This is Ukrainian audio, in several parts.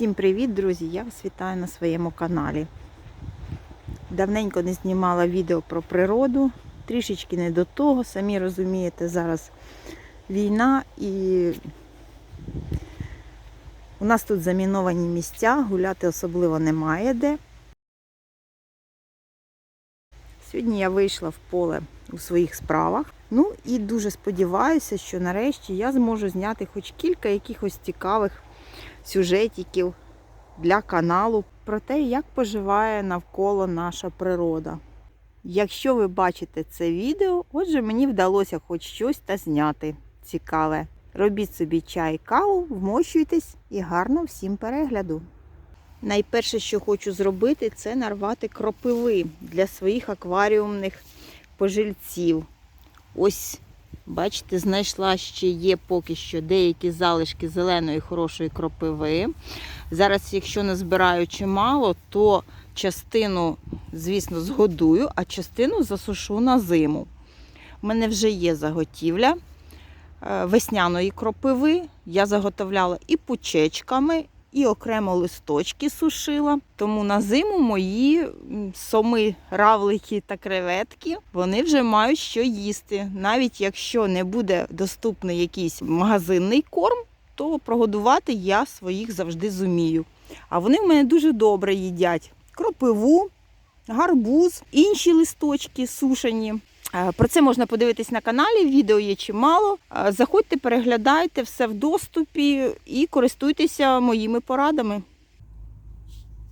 Всім привіт, друзі! Я вас вітаю на своєму каналі. Давненько не знімала відео про природу, трішечки не до того. Самі розумієте, зараз війна і у нас тут заміновані місця, гуляти особливо немає де. Сьогодні я вийшла в поле у своїх справах. Ну і дуже сподіваюся, що нарешті я зможу зняти хоч кілька якихось цікавих сюжетиків для каналу про те, як поживає навколо наша природа. Якщо ви бачите це відео, отже, мені вдалося хоч щось та зняти цікаве. Робіть собі чай, каву, вмощуйтесь і гарно всім перегляду. Найперше, що хочу зробити, це нарвати кропиви для своїх акваріумних пожильців. Ось, бачите, знайшла ще є поки що деякі залишки зеленої хорошої кропиви. Зараз, якщо не збираю чимало, то частину, звісно, згодую, а частину засушу на зиму. У мене вже є заготівля е, весняної кропиви. Я заготовляла і пучечками, і окремо листочки сушила. Тому на зиму мої соми, равлики та креветки вони вже мають що їсти. Навіть якщо не буде доступний якийсь магазинний корм, то прогодувати я своїх завжди зумію. А вони в мене дуже добре їдять кропиву, гарбуз, інші листочки сушені. Е, Про це можна подивитись на каналі, відео є чимало. Е, Заходьте, переглядайте все в доступі і користуйтеся моїми порадами.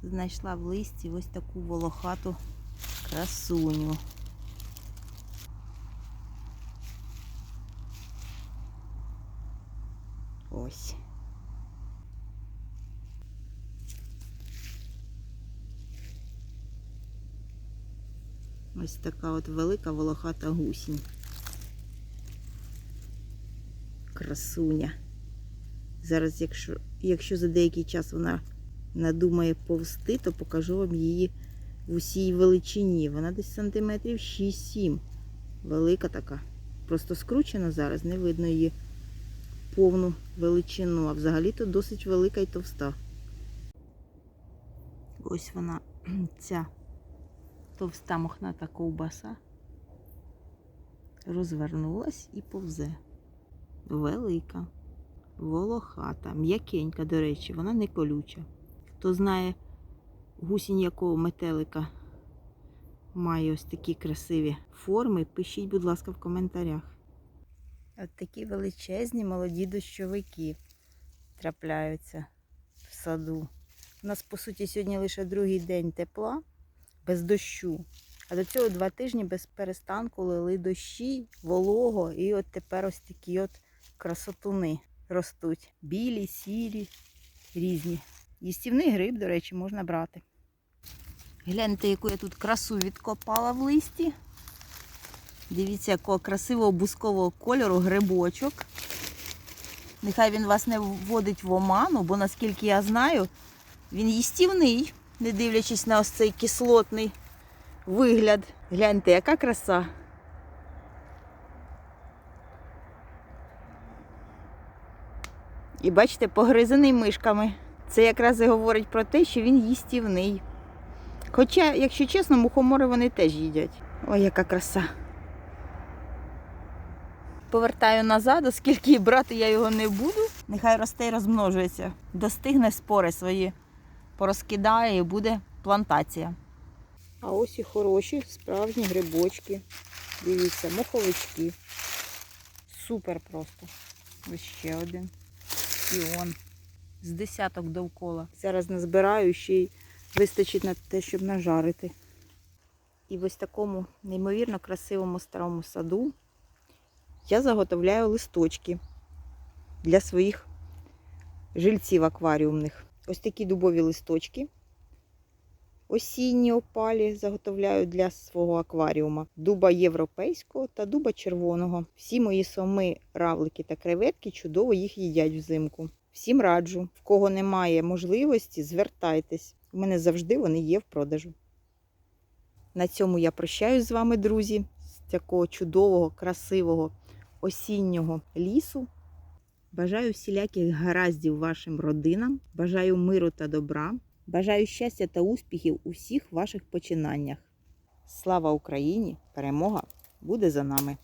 Знайшла в листі ось таку волохату красуню. Ось. Ось така от велика волохата гусінь. Красуня. Зараз, якщо, якщо за деякий час вона надумає повсти, то покажу вам її в усій величині. Вона десь сантиметрів 6-7. Велика така. Просто скручена зараз, не видно її повну величину. А взагалі-то досить велика і товста. Ось вона, ця товста мохната ковбаса розвернулась і повзе. Велика, волохата, м'якенька, до речі, вона не колюча. Хто знає гусінь якого метелика має ось такі красиві форми, пишіть, будь ласка, в коментарях. От такі величезні молоді дощовики трапляються в саду. У нас, по суті, сьогодні лише другий день тепла без дощу. А до цього два тижні без перестанку лили дощі, волого, і от тепер ось такі от красотуни ростуть. Білі, сірі, різні. Їстівний гриб, до речі, можна брати. Гляньте, яку я тут красу відкопала в листі. Дивіться, якого красивого бускового кольору грибочок. Нехай він вас не вводить в оману, бо наскільки я знаю, він їстівний, не дивлячись на ось цей кислотний вигляд. Гляньте, яка краса. І бачите, погризаний мишками. Це якраз і говорить про те, що він їстівний. Хоча, якщо чесно, мухомори вони теж їдять. Ой, яка краса. Повертаю назад, оскільки брати я його не буду. Нехай росте і розмножується. Достигне спори свої, порозкидає і буде плантація. А ось і хороші справжні грибочки. Дивіться, моховички. Супер просто. Ось ще один. І он. З десяток довкола. Зараз назбираю ще й вистачить на те, щоб нажарити. І в ось такому неймовірно красивому старому саду я заготовляю листочки для своїх жильців акваріумних. Ось такі дубові листочки. Осінні опалі заготовляю для свого акваріума. Дуба європейського та дуба червоного. Всі мої соми, равлики та креветки чудово їх їдять взимку. Всім раджу. В кого немає можливості, звертайтесь. У мене завжди вони є в продажу. На цьому я прощаюсь з вами, друзі, з такого чудового, красивого осіннього лісу. Бажаю всіляких гараздів вашим родинам, бажаю миру та добра, бажаю щастя та успіхів у всіх ваших починаннях. Слава Україні! Перемога буде за нами!